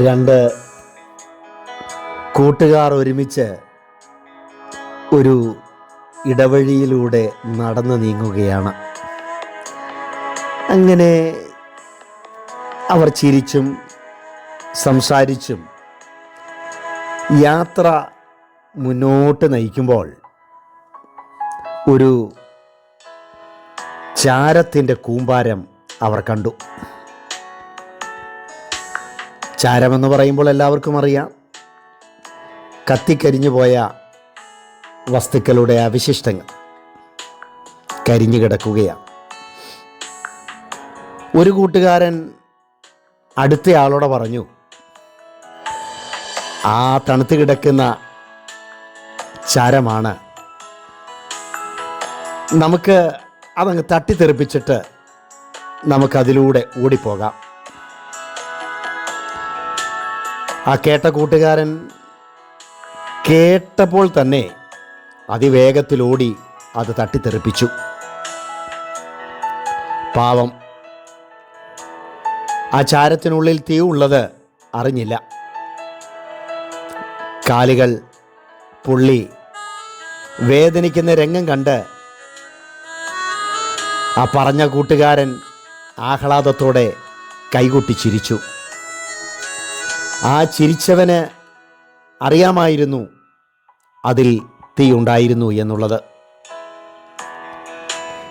രണ്ട് കൂട്ടുകാർ ഒരുമിച്ച് ഒരു ഇടവഴിയിലൂടെ നടന്നു നീങ്ങുകയാണ്. അങ്ങനെ അവർ ചിരിച്ചും സംസാരിച്ചും യാത്ര മുന്നോട്ട് നയിക്കുമ്പോൾ ഒരു ചാരത്തിന്റെ കൂമ്പാരം അവർ കണ്ടു. ചാരമെന്ന് പറയുമ്പോൾ എല്ലാവർക്കും അറിയാം. കത്തിക്കരിഞ്ഞു പോയ വസ്തുക്കളുടെ അവശിഷ്ടങ്ങൾ കരിഞ്ഞു കിടക്കുകയാണ്. ഒരു കൂട്ടുകാരൻ അടുത്തയാളോട് പറഞ്ഞു ആ തണുത്ത് കിടക്കുന്ന ചാരമാണ്. നമുക്ക് അതങ്ങ് തട്ടിത്തെറിപ്പിച്ചിട്ട് നമുക്കതിലൂടെ ഓടിപ്പോകാം. ആ കേട്ട കൂട്ടുകാരൻ കേട്ടപ്പോൾ തന്നെ അതിവേഗത്തിലോടി അത് തട്ടിത്തെറിപ്പിച്ചു. പാവം. ആ ചാരത്തിനുള്ളിൽ തീ ഉള്ളത് അറിഞ്ഞില്ല. കാലുകൾ പുള്ളി വേദനിക്കുന്ന രംഗം കണ്ട് ആ പറഞ്ഞ കൂട്ടുകാരൻ ആഹ്ലാദത്തോടെ കൈകൊട്ടി ചിരിച്ചു. ആ ചിരിച്ചവന് അറിയാമായിരുന്നു അതിൽ തീ ഉണ്ടായിരുന്നു എന്നുള്ളത്.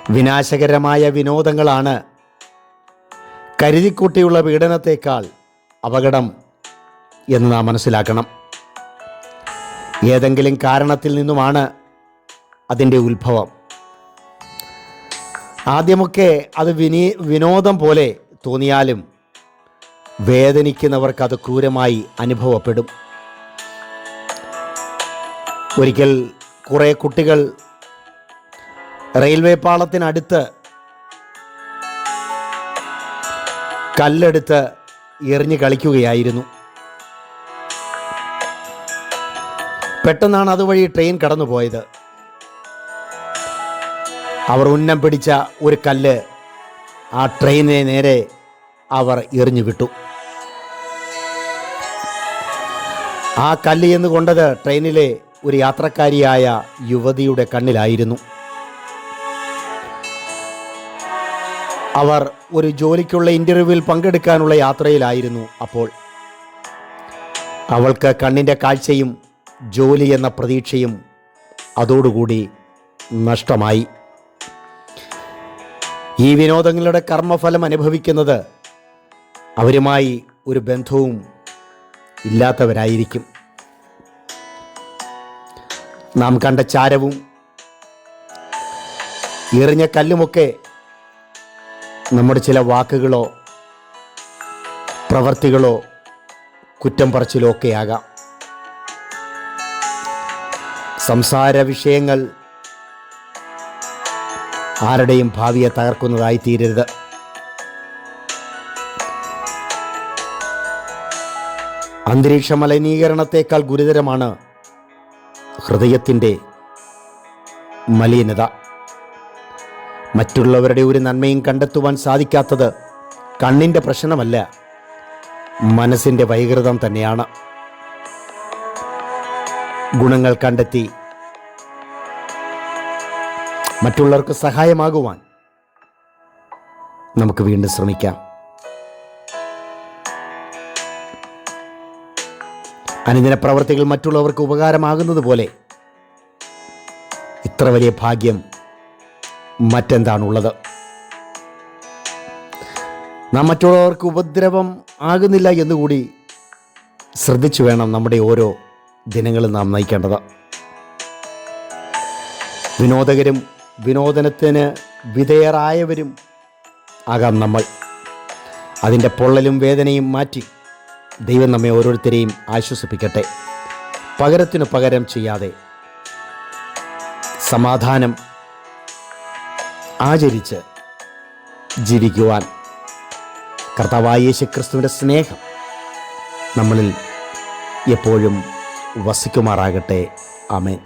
വിനാശകരമായ വിനോദങ്ങളാണ് കരുതിക്കൂട്ടിയുള്ള പീഡനത്തേക്കാൾ അപകടം എന്ന് നാം മനസ്സിലാക്കണം. ഏതെങ്കിലും കാരണത്തിൽ നിന്നുമാണ് അതിന്റെ ഉത്ഭവം. ആദ്യമൊക്കെ അത് വിനീ വിനോദം പോലെ തോന്നിയാലും വേദനിക്കുന്നവർക്ക് അത് ക്രൂരമായി അനുഭവപ്പെടും. ഒരിക്കൽ കുറേ കുട്ടികൾ റെയിൽവേ പാളത്തിനടുത്ത് കല്ലെടുത്ത് എറിഞ്ഞ് കളിക്കുകയായിരുന്നു. പെട്ടെന്നാണ് അതുവഴി ട്രെയിൻ കടന്നുപോയത്. അവർ ഉന്നം പിടിച്ച ഒരു കല്ല് ആ ട്രെയിനിനെ നേരെ അവർ എറിഞ്ഞു വിട്ടു. ആ കല്ല് എന്ന് കൊണ്ടത് ട്രെയിനിലെ ഒരു യാത്രക്കാരിയായ യുവതിയുടെ കണ്ണിലായിരുന്നു. അവർ ഒരു ജോലിക്കുള്ള ഇന്റർവ്യൂവിൽ പങ്കെടുക്കാനുള്ള യാത്രയിലായിരുന്നു അപ്പോൾ. അവൾക്ക് കണ്ണിന്റെ കാഴ്ചയും ജോലി എന്ന പ്രതീക്ഷയും അതോടുകൂടി നഷ്ടമായി. ഈ വിനോദങ്ങളുടെ കർമ്മഫലം അനുഭവിക്കുന്നത് അവരുമായി ഒരു ബന്ധവും ഇല്ലാത്തവരായിരിക്കും. നാം കണ്ട ചാരവും എറിഞ്ഞ കല്ലുമൊക്കെ നമ്മുടെ ചില വാക്കുകളോ പ്രവർത്തികളോ കുറ്റം പറച്ചിലോ ഒക്കെയാകാം സംസാര വിഷയങ്ങൾ ആരുടെയും ഭാവിയെ തകർക്കുന്നതായി തീരരുത് അന്തരീക്ഷ മലിനീകരണത്തേക്കാൾ ഗുരുതരമാണ് ഹൃദയത്തിന്റെ മലിനത. മറ്റുള്ളവരുടെ ഒരു നന്മയും കണ്ടെത്തുവാൻ സാധിക്കാത്തത് കണ്ണിന്റെ പ്രശ്നമല്ല മനസ്സിന്റെ വൈകൃതം തന്നെയാണ്. ഗുണങ്ങൾ കണ്ടെത്തി മറ്റുള്ളവർക്ക് സഹായമാകുവാൻ നമുക്ക് വീണ്ടും ശ്രമിക്കാം. അനുദിന പ്രവർത്തികൾ മറ്റുള്ളവർക്ക് ഉപകാരമാകുന്നത് പോലെ ഇത്ര വലിയ ഭാഗ്യം മറ്റെന്താണുള്ളത്? നാം മറ്റുള്ളവർക്ക് ഉപദ്രവം ആകുന്നില്ല എന്നുകൂടി ശ്രദ്ധിച്ചു വേണം നമ്മുടെ ഓരോ ദിനങ്ങളും നാം നയിക്കേണ്ടത്. വിനോദകരും വിനോദനത്തിന് വിധേയരായവരും ആകാം നമ്മൾ. അതിന്റെ പൊള്ളലും വേദനയും മാറ്റി ദൈവം നമ്മെ ഓരോരുത്തരെയും ആശ്വസിപ്പിക്കട്ടെ. പകരത്തിനു പകരം ചെയ്യാതെ സമാധാനം ആചരിച്ച് ജീവിക്കുവാൻ കർത്താവായ യേശു ക്രിസ്തുവിന്റെ സ്നേഹം നമ്മളിൽ എപ്പോഴും വസിക്കുമാറാകട്ടെ. ആമേൻ.